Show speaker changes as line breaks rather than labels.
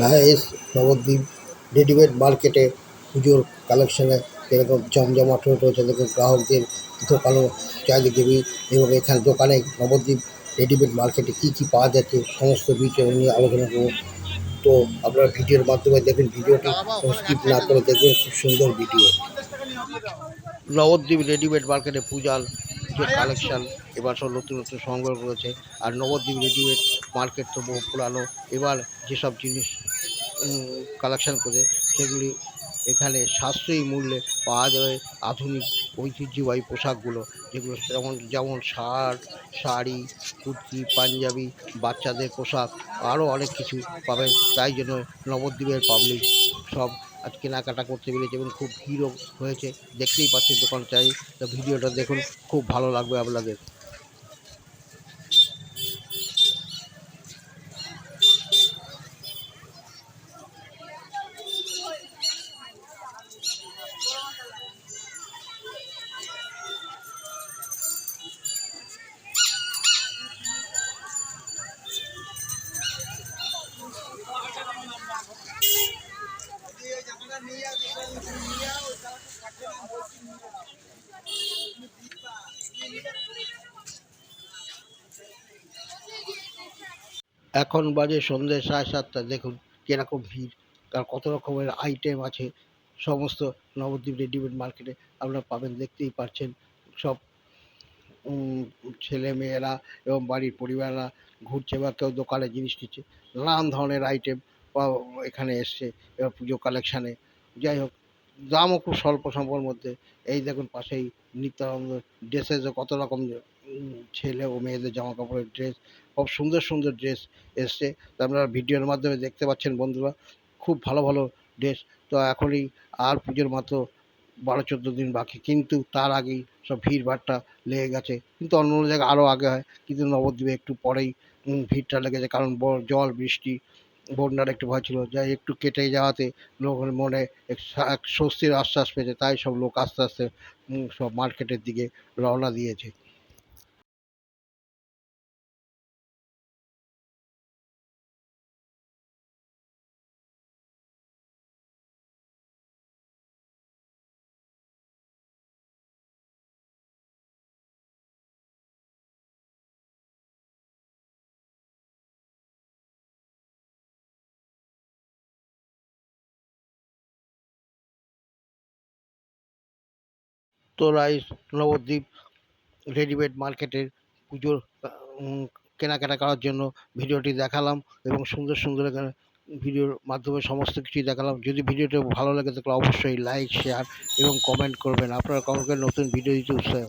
রায়েস Nabadwip readymade মার্কেটে পুজোর কালেকশানে যেরকম জমজমাট রয়েছে দেখুন গ্রাহকদের দোকানও চারিদিকে এবং এখানে দোকানে নবদ্বীপ রেডিমেড মার্কেটে কী কী পাওয়া যাচ্ছে সমস্ত বিষয় নিয়ে আলোচনা করব। তো আপনারা ভিডিওর মাধ্যমে দেখবেন ভিডিওটি স্কিপ না করে দেখবেন খুব সুন্দর ভিডিও। নবদ্বীপ রেডিমেড মার্কেটে পূজার যে কালেকশান, এবার সব নতুন নতুন সংগ্রহ করেছে। আর নবদ্বীপ রেডিমেড মার্কেট তো বহু পুরানো। এবার যেসব জিনিস কালেকশান করে সেগুলি এখানে সাশ্রয়ী মূল্যে পাওয়া যাবে। আধুনিক ঐতিহ্যবাহী পোশাকগুলো যেগুলো যেমন যেমন শার্ট, শাড়ি, কুর্তি, পাঞ্জাবি, বাচ্চাদের পোশাক আরও অনেক কিছু পাবেন। তাই জন্য নবদ্বীপের পাবলিক সব আজ কেনাকাটা করতে পেরেছে এবং খুব ভিড়ও হয়েছে। দেখতেই পাচ্ছেন দোকান চাই তো ভিডিওটা দেখুন, খুব ভালো লাগবে আপনাদের। এখন বাজে সন্ধ্যে সাড়ে সাতটা, দেখুন কীরকম ভিড়। আর কত রকমের আইটেম আছে, সমস্ত নবদ্বীপ রেডিমেড মার্কেটে আপনারা পাবেন, দেখতেই পাচ্ছেন। সব ছেলে মেয়েরা এবং বাড়ির পরিবাররা ঘুরছে বা কেউ দোকানে জিনিস নিচ্ছে, নানান ধরনের আইটেম এখানে এসছে, এবার পুজো কালেকশানে যাই হোক, দামও খুব স্বল্প স্বল্পর মধ্যে। এই দেখুন পাশেই নিত্যানন্দ ড্রেসেসও কত রকম ছেলে ও মেয়েদের জামা কাপড়ের ড্রেস খুব সুন্দর সুন্দর ড্রেস এসছে। আপনারা ভিডিওর মাধ্যমে দেখতে পাচ্ছেন বন্ধুরা, খুব ভালো ভালো ড্রেস তো এখনই আর পুজোর মাত্র বারো চোদ্দ দিন বাকি, কিন্তু তার আগেই সব ভিড় ভাড়টা লেগে গেছে। কিন্তু অন্য অন্য জায়গায় আরও আগে হয়, কিন্তু নবদ্বীপে একটু পরেই ভিড়টা লেগেছে। কারণ জল, বৃষ্টি, বন্যার একটু ভয় ছিল। যাই একটু কেটে যাওয়াতে লোকের মনে এক স্বস্তির আশ্বাস পেয়েছে। তাই সব লোক আস্তে আস্তে সব মার্কেটের দিকে রওনা দিয়েছে। রাইস নবদ্বীপ রেডিমেড মার্কেটের পুজোর কেনাকাটা করার জন্য ভিডিওটি দেখালাম এবং সুন্দর সুন্দর এখানে ভিডিওর মাধ্যমে সমস্ত কিছুই দেখালাম। যদি ভিডিওটা ভালো লাগে তাহলে অবশ্যই লাইক শেয়ার এবং কমেন্ট করবেন। আপনারা কমেন্ট নতুন ভিডিও দিতে উৎসাহ